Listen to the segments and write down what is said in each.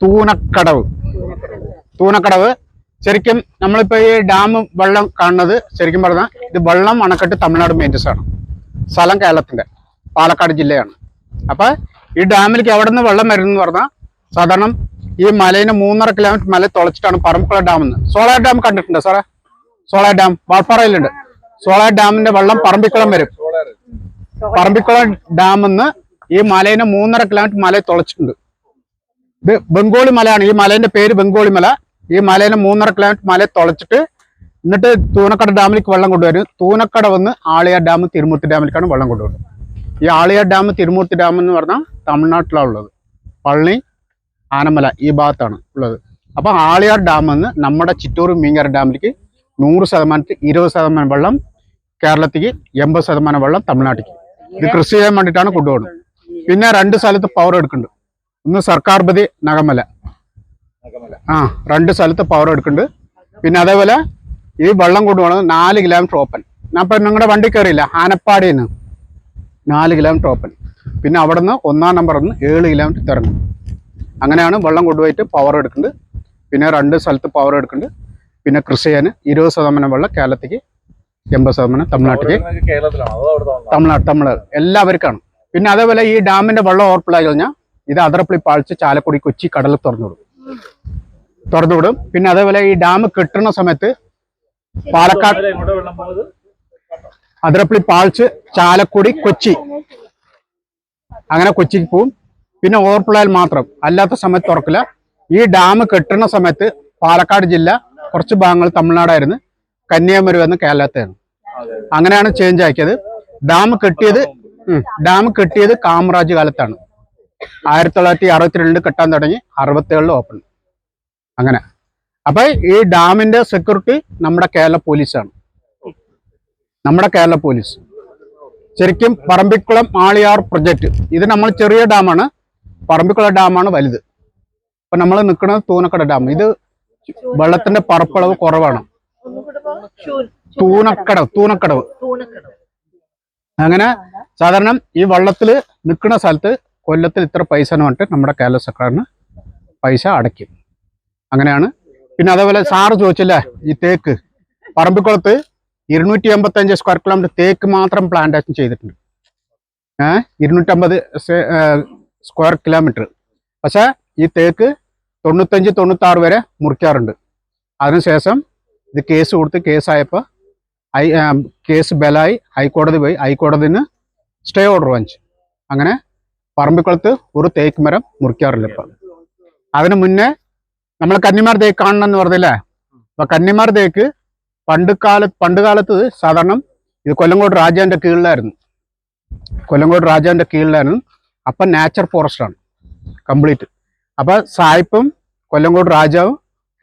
തൂനക്കടവ് തൂനക്കടവ് ശരിക്കും നമ്മളിപ്പോ ഈ ഡാം വെള്ളം കാണുന്നത് ശരിക്കും പറഞ്ഞാൽ ഇത് വെള്ളം അണക്കെട്ട് തമിഴ്നാട് മെയിന്റസ് ആണ്. സ്ഥലം കേരളത്തിന്റെ. പാലക്കാട് ജില്ലയാണ്. അപ്പൊ ഈ ഡാമിലേക്ക് എവിടെ നിന്ന് വെള്ളം വരുന്നു പറഞ്ഞാൽ സാധാരണ ഈ മലയിന് മൂന്നര കിലോമീറ്റർ മല തുളച്ചിട്ടാണ് പറമ്പുള്ള ഡാം എന്ന്. സോളാർ ഡാം കണ്ടിട്ടുണ്ട് സാറേ? Solar dam. വാൾപ്പാറയിലുണ്ട് സോളാർ ഡാമിന്റെ വെള്ളം പറമ്പിക്കുളം വരും. പറമ്പിക്കുളം ഡാം എന്ന് ഈ മലയിന് മൂന്നര കിലോമീറ്റർ മല തുളച്ചിട്ടുണ്ട്. ഇത് ബംഗോളി മലയാണ്. ഈ മലേന്റെ പേര് ബംഗോളി മല. ഈ മലേനെ മൂന്നര കിലോമീറ്റർ മല തുളച്ചിട്ട് എന്നിട്ട് തൂനക്കട ഡാമിലേക്ക് വെള്ളം കൊണ്ടുവരും. തൂനക്കട വന്ന് ആളിയാർ ഡാം തിരുമൂർത്തി ഡാമിലേക്കാണ് വെള്ളം കൊണ്ടുവരുന്നത്. ഈ ആളിയാർ ഡാം തിരുമൂർത്തി ഡാം എന്ന് പറഞ്ഞാൽ തമിഴ്നാട്ടിലാണ് ഉള്ളത്. പള്ളി ആനമല ഈ ഭാഗത്താണ് ഉള്ളത്. അപ്പൊ ആളിയാർ ഡാം എന്ന് നമ്മുടെ ചിറ്റൂർ മീങ്കര ഡാമിലേക്ക് നൂറ് ശതമാനത്തിൽ ഇരുപത് ശതമാനം വെള്ളം കേരളത്തിലേക്ക് എൺപത് ശതമാനം വെള്ളം തമിഴ്നാട്ടിലേക്ക് ഇത് കൃഷി ചെയ്യാൻ വേണ്ടിയിട്ടാണ് കൊണ്ടുപോകുന്നത്. പിന്നെ രണ്ട് സ്ഥലത്ത് പവർ എടുക്കുന്നുണ്ട്. ഒന്ന് സർക്കാർ ബതി നഗമല. ആ രണ്ട് സ്ഥലത്ത് പവർ എടുക്കുന്നുണ്ട്. പിന്നെ അതേപോലെ ഈ വെള്ളം കൊണ്ടുപോകണത് നാല് കിലോമീറ്റർ ഓപ്പൺ ഞാൻ ഇപ്പം നിങ്ങളുടെ വണ്ടി കയറിയില്ല ആനപ്പാടിയിൽ നിന്ന് നാല് കിലോമീറ്റർ ഓപ്പൺ പിന്നെ അവിടെ നിന്ന് ഒന്നാം നമ്പറിൽ നിന്ന് ഏഴ് കിലോമീറ്റർ തിറങ്ങും അങ്ങനെയാണ് വെള്ളം കൊണ്ടുപോയിട്ട് പവർ എടുക്കുന്നുണ്ട്. പിന്നെ രണ്ട് സ്ഥലത്ത് പവർ എടുക്കുന്നുണ്ട്. പിന്നെ കൃഷി ചെയ്യാൻ ഇരുപത് ശതമാനം വെള്ളം കേരളത്തിലേക്ക് എൺപത് ശതമാനം തമിഴ്നാട്ടിലേക്ക്. തമിഴ്നാട് തമിഴ്നാട് എല്ലാവർക്കാണ്. പിന്നെ അതേപോലെ ഈ ഡാമിന്റെ വെള്ളം ഓവർഫ്ലോ കഴിഞ്ഞാൽ ഇത് അതിർപ്പിളി പാഴ്ച ചാലക്കുടി കൊച്ചി കടൽ തുറന്നു തുറന്നുവിടും. തുറന്നു വിടും പിന്നെ അതേപോലെ ഈ ഡാം കെട്ടുന്ന സമയത്ത് പാലക്കാട് അതിരപ്പള്ളി പാൾച്ച് ചാലക്കുടി കൊച്ചി. അങ്ങനെ കൊച്ചിക്ക് പോവും. പിന്നെ ഓവർഫ്ലോയിൽ മാത്രം. അല്ലാത്ത സമയത്ത് തുറക്കില്ല. ഈ ഡാം കെട്ടുന്ന സമയത്ത് പാലക്കാട് ജില്ല കുറച്ച് ഭാഗങ്ങൾ തമിഴ്നാടായിരുന്നു. കന്യാകുമാരി വന്ന് കേരളത്തെയാണ്. അങ്ങനെയാണ് ചേഞ്ച് ആക്കിയത്. ഡാം കെട്ടിയത് ഡാം കെട്ടിയത് കാമറാജ് കാലത്താണ്. ആയിരത്തി തൊള്ളായിരത്തി അറുപത്തിരണ്ടിൽ കെട്ടാൻ തുടങ്ങി അറുപത്തേഴിൽ ഓപ്പൺ അങ്ങനെ. അപ്പൊ ഈ ഡാമിന്റെ സെക്യൂരിറ്റി നമ്മുടെ കേരള പോലീസാണ്. നമ്മുടെ കേരള പോലീസ്. ശരിക്കും പറമ്പിക്കുളം ആളിയാർ പ്രൊജക്ട് ഇത് നമ്മൾ ചെറിയ ഡാമാണ്. പറമ്പിക്കുളം ഡാമാണ് വലുത്. അപ്പൊ നമ്മൾ നിൽക്കുന്നത് തൂനക്കട ഡാം. ഇത് വെള്ളത്തിന്റെ പറപ്പളവ് കുറവാണ്. തൂനക്കടവ് തൂനക്കടവ്. അങ്ങനെ സാധാരണ ഈ വള്ളത്തിൽ നിൽക്കുന്ന സ്ഥലത്ത് കൊല്ലത്തിൽ ഇത്ര പൈസ എന്ന് പറഞ്ഞിട്ട് നമ്മുടെ കേരള സർക്കാരിന് പൈസ അടയ്ക്കും. അങ്ങനെയാണ്. പിന്നെ അതേപോലെ സാറ് ചോദിച്ചില്ലേ ഈ തേക്ക്. പറമ്പിക്കുളത്ത് ഇരുന്നൂറ്റി എൺപത്തഞ്ച് സ്ക്വയർ കിലോമീറ്റർ തേക്ക് മാത്രം പ്ലാന്റേഷൻ ചെയ്തിട്ടുണ്ട്. ഏഹ് ഇരുന്നൂറ്റമ്പത് സ്ക്വയർ കിലോമീറ്റർ പക്ഷേ ഈ തേക്ക് തൊണ്ണൂത്തഞ്ച് തൊണ്ണൂത്താറ് വരെ മുറിക്കാറുണ്ട്. അതിനുശേഷം ഇത് കേസ് കൊടുത്ത് കേസായപ്പോൾ ഐ കേസ് ബലായി ഹൈക്കോടതി പോയി. ഹൈക്കോടതിന് സ്റ്റേ ഓർഡർ വാങ്ങിച്ചു. അങ്ങനെ പറമ്പിക്കുളത്ത് ഒരു തേക്ക് മരം മുറിക്കാറില്ല ഇപ്പം. അതിനു മുന്നേ നമ്മൾ കന്നിമാർ തേക്ക് കാണണം എന്ന് പറഞ്ഞില്ലേ? അപ്പൊ കന്നിമാർ തേക്ക് പണ്ട് കാല പണ്ട് കാലത്ത് സാധാരണ ഇത് കൊല്ലങ്കോട് രാജാവിന്റെ കീഴിലായിരുന്നു. കൊല്ലങ്കോട് രാജാവിന്റെ കീഴിലായിരുന്നു. അപ്പം നാച്ചർ ഫോറസ്റ്റ് ആണ് കംപ്ലീറ്റ്. അപ്പൊ സായിപ്പും കൊല്ലങ്കോട് രാജാവും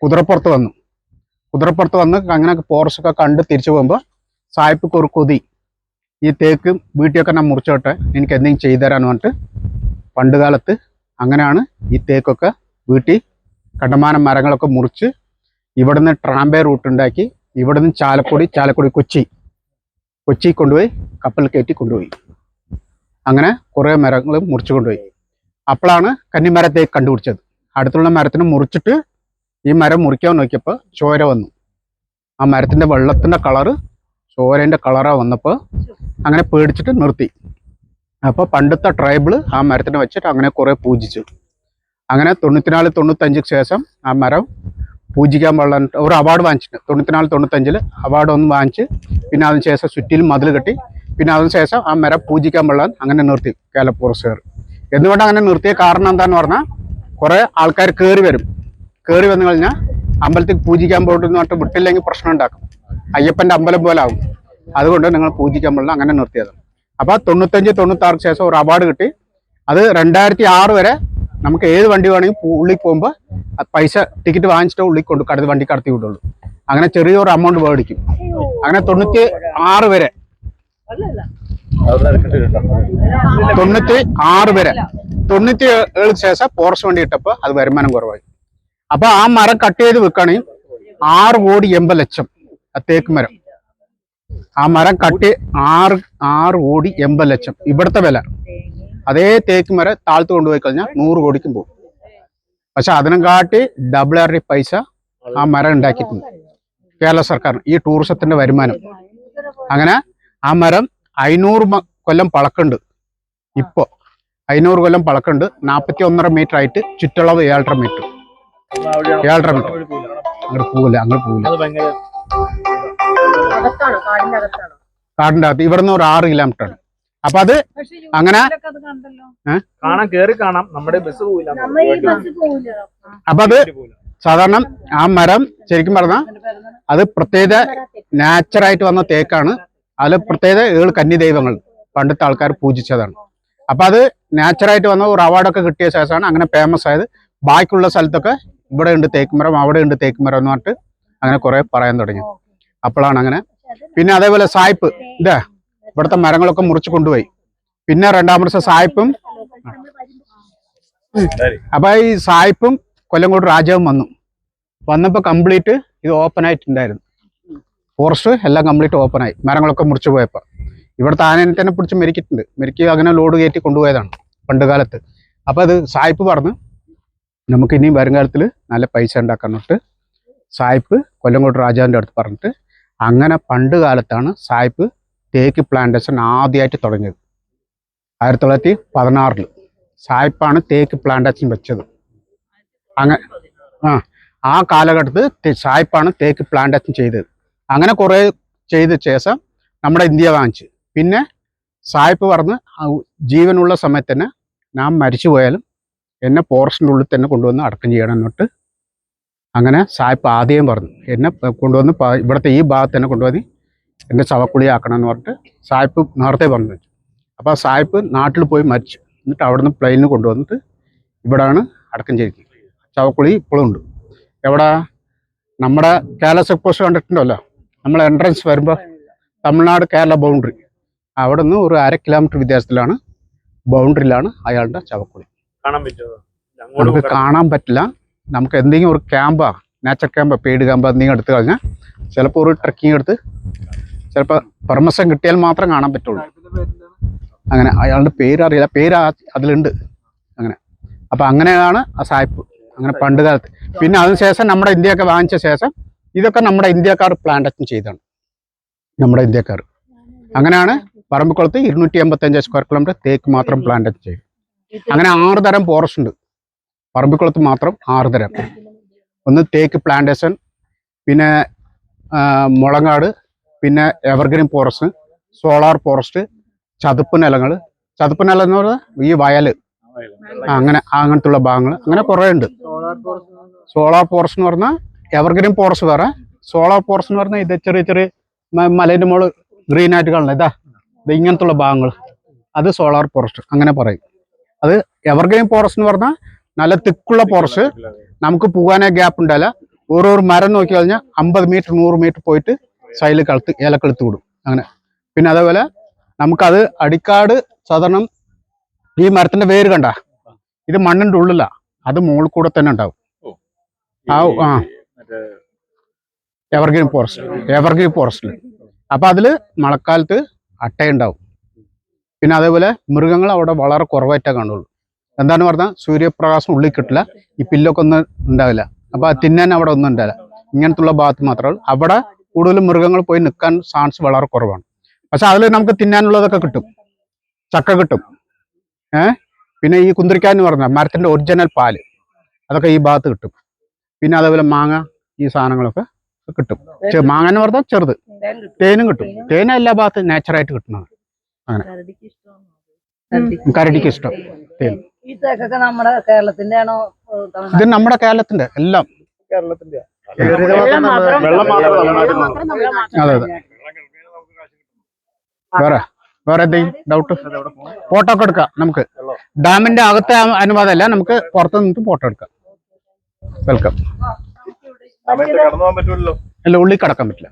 കുതിരപ്പുറത്ത് വന്നു. കുതിരപ്പുറത്ത് വന്ന് അങ്ങനെ ഫോറസ്റ്റ് ഒക്കെ കണ്ട് തിരിച്ചു പോകുമ്പോൾ സായിപ്പ് ഒരു കൊതി. ഈ തേക്ക് വീട്ടിയൊക്കെ ഞാൻ മുറിച്ചോട്ടെ എനിക്ക് എന്തെങ്കിലും ചെയ്തു തരാൻ പറഞ്ഞിട്ട് പണ്ട് കാലത്ത് അങ്ങനെയാണ് ഈ തേക്കൊക്കെ വീട്ടിൽ കണ്ടമാനം മരങ്ങളൊക്കെ മുറിച്ച് ഇവിടുന്ന് ട്രാംബേ റൂട്ട് ഉണ്ടാക്കി ഇവിടുന്ന് ചാലക്കുടി ചാലക്കുടി കൊച്ചി കൊച്ചി കൊണ്ടുപോയി കപ്പൽ കയറ്റി കൊണ്ടുപോയി. അങ്ങനെ കുറേ മരങ്ങൾ മുറിച്ചു കൊണ്ടുപോയി. അപ്പോഴാണ് കന്നിമരത്തെ കണ്ടുപിടിച്ചത്. അടുത്തുള്ള മരത്തിന് മുറിച്ചിട്ട് ഈ മരം മുറിക്കാൻ നോക്കിയപ്പോൾ ചോര വന്നു. ആ മരത്തിന്റെ വെള്ളത്തിന്റെ കളറ് ചോരേന്റെ കളറാണ് വന്നപ്പോൾ അങ്ങനെ പേടിച്ചിട്ട് നിർത്തി. അപ്പോൾ പണ്ടത്തെ ട്രൈബിൾ ആ മരത്തിനെ വെച്ചിട്ട് അങ്ങനെ കുറെ പൂജിച്ചു. അങ്ങനെ തൊണ്ണൂറ്റിനാല് തൊണ്ണൂത്തഞ്ചിക്ക് ശേഷം ആ മരം പൂജിക്കാൻ പാടില്ല. ഒരു അവാർഡ് വാങ്ങിച്ചിട്ട് തൊണ്ണൂറ്റിനാല് തൊണ്ണൂറ്റഞ്ചിൽ അവാർഡ് ഒന്ന് വാങ്ങിച്ച് പിന്നെ അതിന് ശേഷം ചുറ്റിലും മതിൽ കെട്ടി പിന്നെ അതിന് ശേഷം ആ മരം പൂജിക്കാൻ പാടില്ല. അങ്ങനെ നിർത്തി കേലപ്പുറസുകാർ എന്തുകൊണ്ട് അങ്ങനെ നിർത്തിയ കാരണം എന്താന്ന് പറഞ്ഞാൽ കുറെ ആൾക്കാർ കയറി വരും. കയറി വന്നു കഴിഞ്ഞാൽ അമ്പലത്തിൽ പൂജിക്കാൻ പോയിട്ടെന്ന് പറഞ്ഞിട്ട് വിട്ടില്ലെങ്കിൽ പ്രശ്നം ഉണ്ടാക്കും. അയ്യപ്പന്റെ അമ്പലം പോലെ ആകും അതുകൊണ്ട് നിങ്ങൾ പൂജിക്കാൻ പാടില്ല. അങ്ങനെ നിർത്തിയത് അപ്പൊ തൊണ്ണൂത്തഞ്ച് തൊണ്ണൂറ്റി ആറിന് ശേഷം ഒരു അവാർഡ് കിട്ടി. അത് രണ്ടായിരത്തി ആറ് വരെ നമുക്ക് ഏത് വണ്ടി വേണമെങ്കിൽ ഉള്ളിൽ പോകുമ്പോൾ പൈസ ടിക്കറ്റ് വാങ്ങിച്ചിട്ട് ഉള്ളിൽ കൊണ്ട് കടത്ത് വണ്ടി കടത്തി വിടുള്ളൂ. അങ്ങനെ ചെറിയൊരു എമൗണ്ട് മേടിക്കും. അങ്ങനെ തൊണ്ണൂറ്റി ആറ് വരെ. തൊണ്ണൂറ്റി ആറ് വരെ. തൊണ്ണൂറ്റി ഏഴ് ശേഷം ഫോറസ്റ്റ് വണ്ടി ഇട്ടപ്പോൾ അത് വരുമാനം കുറവായി. അപ്പൊ ആ മരം കട്ട് ചെയ്ത് വെക്കുകയാണെങ്കിൽ ആറ് കോടി എൺപത് ലക്ഷം തേക്ക് മരം. ആ മരം കട്ടി ആറ് ആറ് കോടി എൺപത് ലക്ഷം. ഇവിടുത്തെ വില. അതേ തേക്ക് മരം താഴ്ത്തു കൊണ്ടുപോയി കഴിഞ്ഞാൽ നൂറ് കോടിക്കും പോകും. പക്ഷെ അതിനും കാട്ടി ഡബിൾ ഇരട്ടി പൈസ ആ മരം ഉണ്ടാക്കിയിട്ടുണ്ട്. കേരള സർക്കാർ ഈ ടൂറിസത്തിന്റെ വരുമാനം. അങ്ങനെ ആ മരം അഞ്ഞൂറ് കൊല്ലം പളക്കുണ്ട് ഇപ്പോ അഞ്ഞൂറ് കൊല്ലം പളക്കുണ്ട് നാൽപ്പത്തി ഒന്നര മീറ്റർ ആയിട്ട് ചുറ്റളവ് ഏഴര മീറ്റർ ഏഴര മീറ്റർ അങ്ങോട്ട് പോവില്ല അങ്ങോട്ട് പോവില്ല. കാടിന്റെ അകത്താണോ? കാടിന്റെ അകത്ത്. ഇവിടുന്ന് ഒരു ആറ് കിലോമീറ്റർ ആണ് അപ്പൊ അത് അങ്ങനെ കാണാൻ കേറി കാണാം. നമ്മുടെ ബസ് പോവില്ല. അപ്പൊ അത് സാധാരണ ആ മരം ശരിക്കും പറഞ്ഞാൽ അത് പ്രത്യേക നാച്ചറായിട്ട് വന്ന തേക്കാണ്. അതിൽ പ്രത്യേക ഏഴ് കന്നി ദൈവങ്ങൾ പണ്ടത്തെ ആൾക്കാർ പൂജിച്ചതാണ്. അപ്പൊ അത് നാച്ചറായിട്ട് വന്ന ഒരു അവാർഡൊക്കെ കിട്ടിയ ശേഷമാണ് അങ്ങനെ ഫേമസ് ആയത്. ബാക്കിയുള്ള സ്ഥലത്തൊക്കെ ഇവിടെ ഉണ്ട് തേക്കുമരം അവിടെ ഉണ്ട് തേക്കുമരം എന്ന് പറഞ്ഞിട്ട് അങ്ങനെ കുറെ പറയാൻ തുടങ്ങി. അപ്പോഴാണ് അങ്ങനെ. പിന്നെ അതേപോലെ സായിപ്പ്. ഇതേ ഇവിടുത്തെ മരങ്ങളൊക്കെ മുറിച്ച് കൊണ്ടുപോയി. പിന്നെ രണ്ടാമത്തെ ദിവസം സായിപ്പും അപ്പൊ ഈ സായിപ്പും കൊല്ലങ്കോട് രാജാവും വന്നു. വന്നപ്പോ കംപ്ലീറ്റ് ഇത് ഓപ്പൺ ആയിട്ടുണ്ടായിരുന്നു. ഫോറസ്റ്റ് എല്ലാം കംപ്ലീറ്റ് ഓപ്പൺ ആയി. മരങ്ങളൊക്കെ മുറിച്ചു പോയപ്പോ. ഇവിടുത്തെ ആനനെ തന്നെ പിടിച്ച് മെരിക്കിട്ടുണ്ട് മെരിക്കി അങ്ങനെ ലോഡ് കയറ്റി കൊണ്ടുപോയതാണ് പണ്ട് കാലത്ത്. അപ്പൊ അത് സായിപ്പ് പറഞ്ഞു നമുക്ക് ഇനിയും വരും കാലത്തിൽ നല്ല പൈസ ഉണ്ടാക്കാൻ തൊട്ട് സായിപ്പ് കൊല്ലങ്കോട് രാജാവിന്റെ അടുത്ത് പറഞ്ഞിട്ട് അങ്ങനെ പണ്ട് കാലത്താണ് സായിപ്പ് തേക്ക് പ്ലാന്റേഷൻ ആദ്യമായിട്ട് തുടങ്ങിയത്. ആയിരത്തി തൊള്ളായിരത്തി പതിനാറിൽ സായിപ്പാണ് തേക്ക് പ്ലാന്റേഷൻ വെച്ചത്. അങ്ങനെ ആ ആ കാലഘട്ടത്തിൽ സായിപ്പാണ് തേക്ക് പ്ലാന്റേഷൻ ചെയ്തത്. അങ്ങനെ കുറേ ചെയ്ത ശേഷം നമ്മുടെ ഇന്ത്യ വാങ്ങിച്ചു. പിന്നെ സായിപ്പ് പറഞ്ഞ് ജീവനുള്ള സമയത്ത് തന്നെ ഞാൻ മരിച്ചു പോയാലും എന്നെ ഫോറസ്റ്റിന്റെ ഉള്ളിൽ തന്നെ കൊണ്ടുവന്ന് അടക്കം ചെയ്യണം എന്നിട്ട് അങ്ങനെ സായിപ്പ് ആദ്യം പറഞ്ഞു എന്നെ കൊണ്ടുവന്ന് ഇവിടുത്തെ ഈ ഭാഗത്ത് തന്നെ കൊണ്ടുവന്ന് എന്റെ ശവക്കുളിയാക്കണം എന്ന് പറഞ്ഞിട്ട് സായിപ്പ് നേരത്തെ പറഞ്ഞു വെച്ചു. അപ്പോൾ ആ സായിപ്പ് നാട്ടിൽ പോയി മരിച്ചു. എന്നിട്ട് അവിടുന്ന് പ്ലെയിനിൽ കൊണ്ടുവന്നിട്ട് ഇവിടാണ് അടക്കം ചെയ്തിരിക്കുന്നത്. ചവക്കുളി ഇപ്പോഴും ഉണ്ട്. എവിടെ? നമ്മുടെ കേരള ചെക്ക് പോസ്റ്റ് കണ്ടിട്ടുണ്ടല്ലോ. നമ്മൾ എൻട്രൻസ് വരുമ്പോൾ തമിഴ്നാട് കേരള ബൗണ്ടറി അവിടെ നിന്ന് ഒരു അര കിലോമീറ്റർ വ്യത്യാസത്തിലാണ് ബൗണ്ടറിയിലാണ് അയാളുടെ ചവക്കുളി. കാണാൻ പറ്റുമോ നമുക്ക് കാണാൻ പറ്റില്ല. നമുക്ക് എന്തെങ്കിലും ഒരു ക്യാമ്പാ നാച്ചർ ക്യാമ്പ് പെയ്ഡ് ക്യാമ്പ് എന്തെങ്കിലും എടുത്തു കഴിഞ്ഞാൽ ചിലപ്പോൾ ഒരു ട്രക്കിംഗ് എടുത്ത് ചിലപ്പോൾ പെർമിഷൻ കിട്ടിയാൽ മാത്രം കാണാൻ പറ്റുള്ളൂ. അങ്ങനെ അയാളുടെ പേരറിയില്ല പേര് അതിലുണ്ട്. അങ്ങനെ. അപ്പോൾ അങ്ങനെയാണ് ആ സായിപ്പ്. അങ്ങനെ പണ്ട് കാലത്ത്. പിന്നെ അതിനുശേഷം നമ്മുടെ ഇന്ത്യയൊക്കെ വാങ്ങിച്ച ശേഷം ഇതൊക്കെ നമ്മുടെ ഇന്ത്യക്കാർ പ്ലാന്റേഷൻ ചെയ്താണ്. നമ്മുടെ ഇന്ത്യക്കാർ. അങ്ങനെയാണ് പറമ്പിക്കുളത്ത് ഇരുന്നൂറ്റി എൺപത്തഞ്ച് സ്ക്വയർ കിലോമീറ്റർ തേക്ക് മാത്രം പ്ലാന്റേഷൻ ചെയ്യും അങ്ങനെ ആറ് തരം ഫോറസ്റ്റ് ഉണ്ട്. പറമ്പിക്കുളത്ത് മാത്രം ആറ് തരം ഒന്ന് തേക്ക് പ്ലാന്റേഷൻ പിന്നെ മുളങ്ങാട് പിന്നെ എവർഗ്രീൻ ഫോറസ്റ്റ് സോളാർ ഫോറസ്റ്റ് ചതുപ്പ് നിലങ്ങൾ ചതുപ്പ് നിലം എന്ന് പറഞ്ഞാൽ ഈ വയൽ അങ്ങനെ അങ്ങനത്തുള്ള ഭാഗങ്ങൾ അങ്ങനെ കുറേ ഉണ്ട് സോളാർ ഫോറസ്റ്റ് എന്ന് പറഞ്ഞാൽ എവർഗ്രീൻ ഫോറസ്റ്റ് വേറെ. സോളാർ ഫോറസ്റ്റ് എന്ന് പറഞ്ഞാൽ ഇത് ചെറിയ ചെറിയ മലേന്റെ മോൾ ഗ്രീൻ ആയിട്ട് കാണുന്നത് ഇതാ ഇത് ഇങ്ങനത്തുള്ള ഭാഗങ്ങൾ അത് സോളാർ ഫോറസ്റ്റ് അങ്ങനെ പറയും. അത് എവർഗ്രീൻ ഫോറസ്റ്റ് എന്ന് പറഞ്ഞാൽ നല്ല തിക്കുള്ള ഫോറസ്റ്റ് നമുക്ക് പോകാനേ ഗ്യാപ്പ് ഉണ്ടാവില്ല ഓരോ മരം നോക്കി കഴിഞ്ഞാൽ അമ്പത് മീറ്റർ നൂറ് മീറ്റർ പോയിട്ട് സൈഡിൽ കളുത്ത് ഇലക്കെടുത്ത് വിടും. അങ്ങനെ. പിന്നെ അതേപോലെ നമുക്കത് അടിക്കാട് സാധാരണ ഈ മരത്തിന്റെ വേര് കണ്ട? ഇത് മണ്ണിന്റെ ഉള്ളില്ല അത് മുകളിൽ കൂടെ തന്നെ ഉണ്ടാവും. ആ ആ. എവർഗ്രീൻ ഫോറസ്റ്റ് എവർഗ്രീൻ ഫോറസ്റ്റിൽ അപ്പൊ അതിൽ മഴക്കാലത്ത് അട്ടയുണ്ടാവും. പിന്നെ അതേപോലെ മൃഗങ്ങൾ അവിടെ വളരെ കുറവായിട്ടേ കാണുള്ളൂ. എന്താന്ന് പറഞ്ഞാൽ സൂര്യപ്രകാശം ഉള്ളിൽ കിട്ടില്ല. ഈ പില്ലൊക്കെ ഒന്നും ഉണ്ടാവില്ല. അപ്പൊ അത് തിന്നാൻ അവിടെ ഒന്നും ഉണ്ടാവില്ല. ഇങ്ങനത്തുള്ള ഭാഗത്ത് മാത്രമേ ഉള്ളൂ. അവിടെ കൂടുതലും മൃഗങ്ങൾ പോയി നിൽക്കാൻ ചാൻസ് വളരെ കുറവാണ്. പക്ഷെ അതിൽ നമുക്ക് തിന്നാനുള്ളതൊക്കെ കിട്ടും. ചക്ക കിട്ടും. ഏഹ് പിന്നെ ഈ കുന്തിരിക്കാൻ എന്ന് പറഞ്ഞാൽ മരത്തിന്റെ ഒറിജിനൽ പാൽ. അതൊക്കെ ഈ ഭാഗത്ത് കിട്ടും. പിന്നെ അതേപോലെ മാങ്ങ ഈ സാധനങ്ങളൊക്കെ കിട്ടും. മാങ്ങ എന്ന് പറഞ്ഞാൽ ചെറുത്. തേനും കിട്ടും. തേന എല്ലാ ഭാഗത്തും നാച്ചുറായിട്ട് കിട്ടുന്നത് കരടിക്ക് ഇഷ്ടം. തേൻ. ഈ തേക്കൊക്കെ നമ്മുടെ കേരളത്തിന്റെ ആണോ ഇത് നമ്മുടെ കേരളത്തിന്റെ എല്ലാം. കേരളത്തിന്റെ. അതെ അതെ. വേറെ വേറെ എന്തെങ്കിലും ഡൗട്ട് ഫോട്ടോ ഒക്കെ എടുക്കാം നമുക്ക്. ഡാമിന്റെ അകത്തെ അനുവാദം അല്ല നമുക്ക് പുറത്തു നിന്ന് ഫോട്ടോ എടുക്കാം. വെൽക്കം അല്ല ഉള്ളിൽ കടക്കാൻ പറ്റില്ല.